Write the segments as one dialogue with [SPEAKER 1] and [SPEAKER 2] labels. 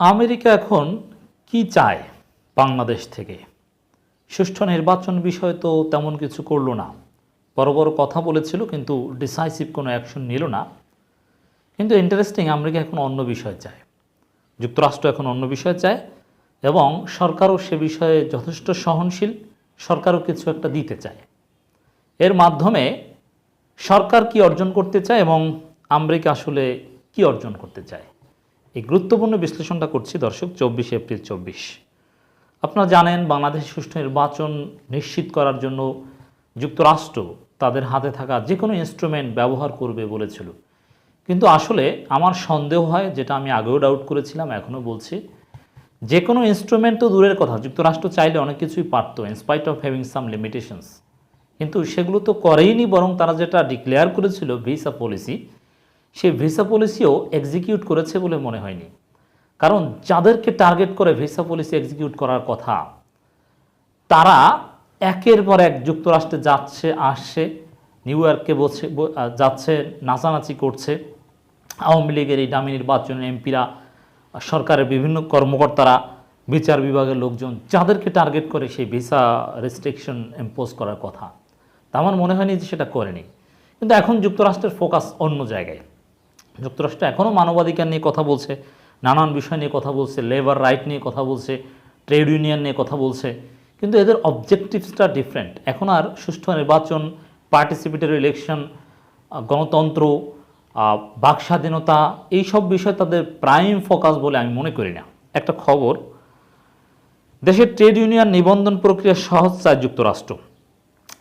[SPEAKER 1] America এখন কি চায় বাংলাদেশ থেকে? সুষ্ঠু নির্বাচন বিষয়ে তো তেমন কিছু করল না। বড় বড় কথা বলেছিল, কিন্তু ডিসাইসিভ কোনো অ্যাকশন নিল না। কিন্তু ইন্টারেস্টিং আমেরিকা এখন অন্য বিষয় চায়। যুক্তরাষ্ট্র এখন অন্য বিষয় চায় এবং সরকারও সে বিষয়ে যথেষ্ট সহনশীল, সরকারও কিছু একটা দিতে চায়। এর মাধ্যমে সরকার কি অর্জন করতে চায় এবং আমেরিকা আসলে কি অর্জন করতে চায়? গুরুত্বপূর্ণ বিশ্লেষণটা করছি, দর্শক, চব্বিশে এপ্রিল চব্বিশ। আপনারা জানেন, বাংলাদেশ সুষ্ঠু নির্বাচন নিশ্চিত করার জন্য যুক্তরাষ্ট্র তাদের হাতে থাকা যে কোনো ইনস্ট্রুমেন্ট ব্যবহার করবে বলেছিল। কিন্তু আসলে আমার সন্দেহ হয়, যেটা আমি আগেও ডাউট করেছিলাম এখনও বলছি যে কোনো ইনস্ট্রুমেন্ট তো দূরের কথা, যুক্তরাষ্ট্র চাইলে অনেক কিছুই পারত in spite of having some limitations কিন্তু সেগুলো তো করেইনি, বরং তারা যেটা ডিক্লেয়ার করেছিল ভিসা পলিসি সেই ভিসা পলিসিও এক্সিকিউট করেছে বলে মনে হয়নি। কারণ যাদেরকে টার্গেট করে ভিসা পলিসি এক্সিকিউট করার কথা, তারা একের পর এক যুক্তরাষ্ট্রে যাচ্ছে, আসছে, নিউ ইয়র্কে বসে যাচ্ছে, নাচানাচি করছে। আওয়ামী লীগের এই দামি নির্বাচনে এমপিরা, সরকারের বিভিন্ন কর্মকর্তারা, বিচার বিভাগের লোকজন যাদেরকে টার্গেট করে সেই ভিসা রেস্ট্রিকশন ইম্পোজ করার কথা। তা আমার মনে হয়নি যে সেটা করেনি। কিন্তু এখন যুক্তরাষ্ট্রের ফোকাস অন্য জায়গায়। যুক্তরাষ্ট্র এখনও মানবাধিকার নিয়ে কথা বলছে, নানান বিষয় নিয়ে কথা বলছে লেবার রাইট নিয়ে কথা বলছে ট্রেড ইউনিয়ন নিয়ে কথা বলছে, কিন্তু এদের অবজেক্টিভসটা ডিফারেন্ট এখন আর সুষ্ঠু নির্বাচন পার্টিসিপেটরি ইলেকশন গণতন্ত্র বাক স্বাধীনতা এইসব বিষয় তাদের প্রাইম ফোকাস বলে আমি মনে করি না। একটা খবর, দেশের ট্রেড ইউনিয়ন নিবন্ধন প্রক্রিয়া সহজ চায় যুক্তরাষ্ট্র।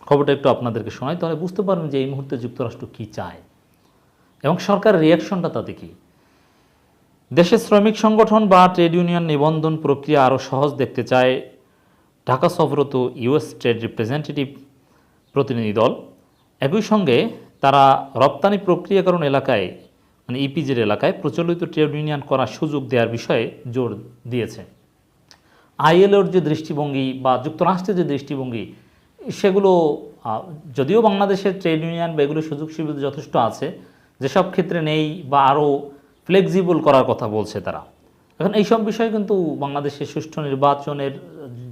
[SPEAKER 1] খবরটা একটু আপনাদেরকে শোনাই, তাহলে বুঝতে পারবেন যে এই মুহূর্তে যুক্তরাষ্ট্র কী চায়। এবং সরকারের রিয়াকশনটা তাতে কি? দেশের শ্রমিক সংগঠন বা ট্রেড ইউনিয়ন নিবন্ধন প্রক্রিয়া আরও সহজ দেখতে চায় ঢাকা সফরত ইউএস ট্রেড রিপ্রেজেন্টেটিভ প্রতিনিধি দল। একই সঙ্গে তারা রপ্তানি প্রক্রিয়াকরণ এলাকায় মানে ইপিজের এলাকায় প্রচলিত ট্রেড ইউনিয়ন করার সুযোগ দেওয়ার বিষয়ে জোর দিয়েছে। আইএলওর যে দৃষ্টিভঙ্গি বা যুক্তরাষ্ট্রের যে দৃষ্টিভঙ্গি, সেগুলো যদিও বাংলাদেশের ট্রেড ইউনিয়ন বা এগুলো সুযোগ সুবিধা যথেষ্ট আছে যেসব ক্ষেত্রে নেই বা আরও ফ্লেক্সিবল করার কথা বলছে তারা। এখন এইসব বিষয়ে কিন্তু বাংলাদেশের সুষ্ঠু নির্বাচনের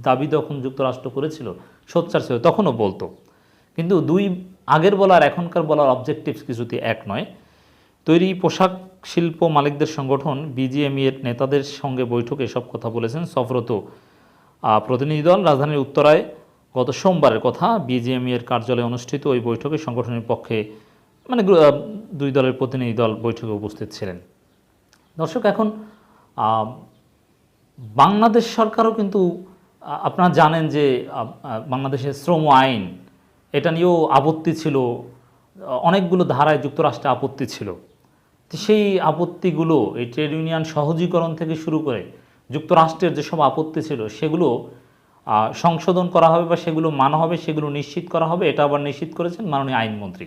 [SPEAKER 1] দাবি যখন যুক্তরাষ্ট্র করেছিল, সোচ্চার ছিল, তখনও বলতো। কিন্তু দুই, আগের বলার এখনকার বলার অবজেক্টিভস কিছুতে এক নয়। তৈরি পোশাক শিল্প মালিকদের সংগঠন বিজিএমই এর নেতাদের সঙ্গে বৈঠকে এসব কথা বলেছেন সফরত প্রতিনিধি দল। রাজধানীর উত্তরায় গত সোমবারের কথা বিজিএমই এর কার্যালয়ে অনুষ্ঠিত ওই বৈঠকে সংগঠনের পক্ষে মানে দুই দলের প্রতিনিধি দল বৈঠকে উপস্থিত ছিলেন। দর্শক, এখন বাংলাদেশ সরকারও কিন্তু আপনারা জানেন যে বাংলাদেশের শ্রম আইন, এটা নিয়েও আপত্তি ছিল অনেকগুলো ধারায় যুক্তরাষ্ট্রে আপত্তি ছিল। সেই আপত্তিগুলো, এই ট্রেড ইউনিয়ন সহজীকরণ থেকে শুরু করে যুক্তরাষ্ট্রের যেসব আপত্তি ছিল, সেগুলো সংশোধন করা হবে বা সেগুলো মানা হবে, সেগুলো নিশ্চিত করা হবে, এটা আবার নিশ্চিত করেছেন মাননীয় আইনমন্ত্রী।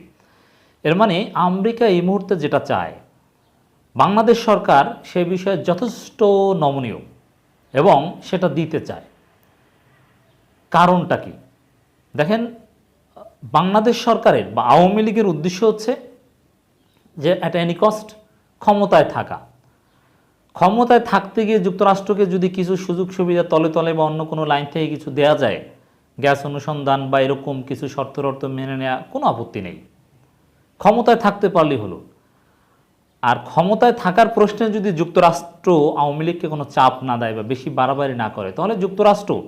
[SPEAKER 1] এর মানে আমেরিকা এই মুহূর্তে যেটা চায়, বাংলাদেশ সরকার সে বিষয়ে যথেষ্ট নমনীয় এবং সেটা দিতে চায়। কারণটা কি? দেখেন, বাংলাদেশ সরকারের বা আওয়ামী লীগের উদ্দেশ্য হচ্ছে যে অ্যাট এনি কস্ট ক্ষমতায় থাকা। ক্ষমতায় থাকতে গিয়ে যুক্তরাষ্ট্রকে যদি কিছু সুযোগ সুবিধা তলে তলে বা অন্য কোনো লাইন থেকে কিছু দেয়া যায়, গ্যাস অনুসন্ধান বা এরকম কিছু শর্ত মেনে নেওয়া কোনো আপত্তি নেই। ক্ষমতায় থাকতে পারলেই হলো। আর ক্ষমতায় থাকার প্রশ্নে যদি যুক্তরাষ্ট্র আওয়ামী লীগকে কোনো চাপ না দেয় বা বেশি বাড়াবাড়ি না করে, তাহলে যুক্তরাষ্ট্র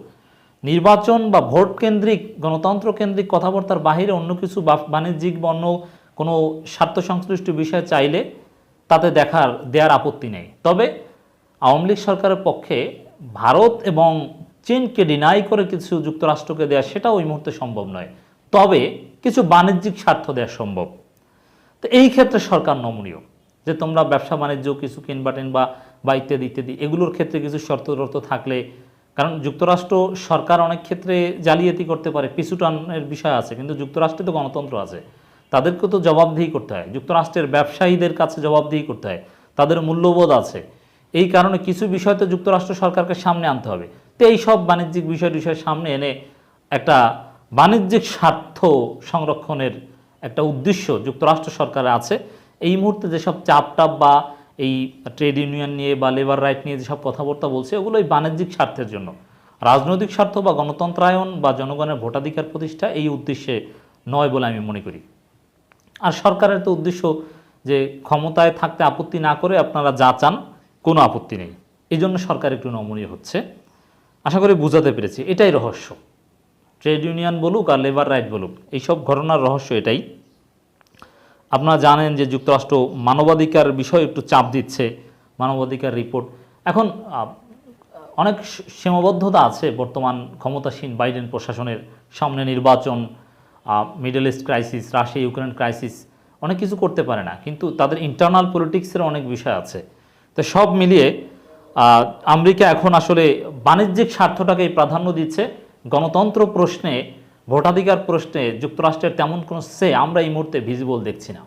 [SPEAKER 1] নির্বাচন বা ভোট কেন্দ্রিক, গণতন্ত্র কেন্দ্রিক কথাবার্তার বাইরে অন্য কিছু বা- বাণিজ্যিক বা অন্য কোনো স্বার্থ সংশ্লিষ্ট বিষয় চাইলে তাতে দেখার দেওয়ার আপত্তি নেই। তবে আওয়ামী লীগ সরকারের পক্ষে ভারত এবং চীনকে ডিনাই করে কিছু যুক্তরাষ্ট্রকে দেওয়া সেটা ওই মুহূর্তে সম্ভব নয়। তবে কিছু বাণিজ্যিক স্বার্থ দেওয়া সম্ভব। তো এই ক্ষেত্রে সরকার নমনীয়, যে তোমরা ব্যবসা বাণিজ্য কিছু কিনবা টিনবা বা ইত্যাদি ইত্যাদি, এগুলোর ক্ষেত্রে কিছু শর্ত টর্ত থাকলে, কারণ যুক্তরাষ্ট্র সরকার অনেক ক্ষেত্রে জালিয়াতি করতে পারে পিছুটানের বিষয় আছে, কিন্তু যুক্তরাষ্ট্রে তো গণতন্ত্র আছে। তাদেরকে তো জবাবদিহি করতে হয়, যুক্তরাষ্ট্রের ব্যবসায়ীদের কাছে জবাবদিহি করতে হয়, তাদের মূল্যবোধ আছে। এই কারণে কিছু বিষয় তো যুক্তরাষ্ট্র সরকারকে সামনে আনতে হবে। তো এই সব বাণিজ্যিক বিষয় বিষয় সামনে এনে একটা বাণিজ্যিক স্বার্থ সংরক্ষণের একটা উদ্দেশ্য যুক্তরাষ্ট্র সরকারের আছে। এই মুহূর্তে যেসব চাপ টাপ বা এই ট্রেড ইউনিয়ন নিয়ে বা লেবার রাইট নিয়ে যেসব কথাবার্তা বলছে, ওগুলো ওই বাণিজ্যিক স্বার্থের জন্য। রাজনৈতিক স্বার্থ বা গণতন্ত্রায়ন বা জনগণের ভোটাধিকার প্রতিষ্ঠা এই উদ্দেশ্যে নয় বলে আমি মনে করি। আর সরকারের তো উদ্দেশ্য যে ক্ষমতায় থাকতে আপত্তি না করে আপনারা যা চান, কোনো আপত্তি নেই। এই জন্য সরকার একটু নমনীয় হচ্ছে। আশা করি বুঝাতে পেরেছি। এটাই রহস্য। ট্রেড ইউনিয়ন বলুক আর লেবার রাইট বলুক, এইসব ঘটনার রহস্য এটাই। আপনারা জানেন যে যুক্তরাষ্ট্র মানবাধিকার বিষয়ে একটু চাপ দিচ্ছে, মানবাধিকার রিপোর্ট। এখন অনেক সীমাবদ্ধতা আছে বর্তমান ক্ষমতাসীন বাইডেন প্রশাসনের সামনে নির্বাচন Middle East crisis, Russia, Ukraine crisis, অনেক কিছু করতে পারে না, কিন্তু তাদের ইন্টারনাল পলিটিক্সের অনেক বিষয় আছে। তো সব মিলিয়ে আমেরিকা এখন আসলে বাণিজ্যিক স্বার্থটাকেই প্রাধান্য দিচ্ছে গণতন্ত্র প্রশ্নে ভোটাধিকার প্রশ্নে যুক্তরাষ্ট্রের তেমন কোনো সে আমরা এই মুহূর্তে ভিজিবল দেখছি না।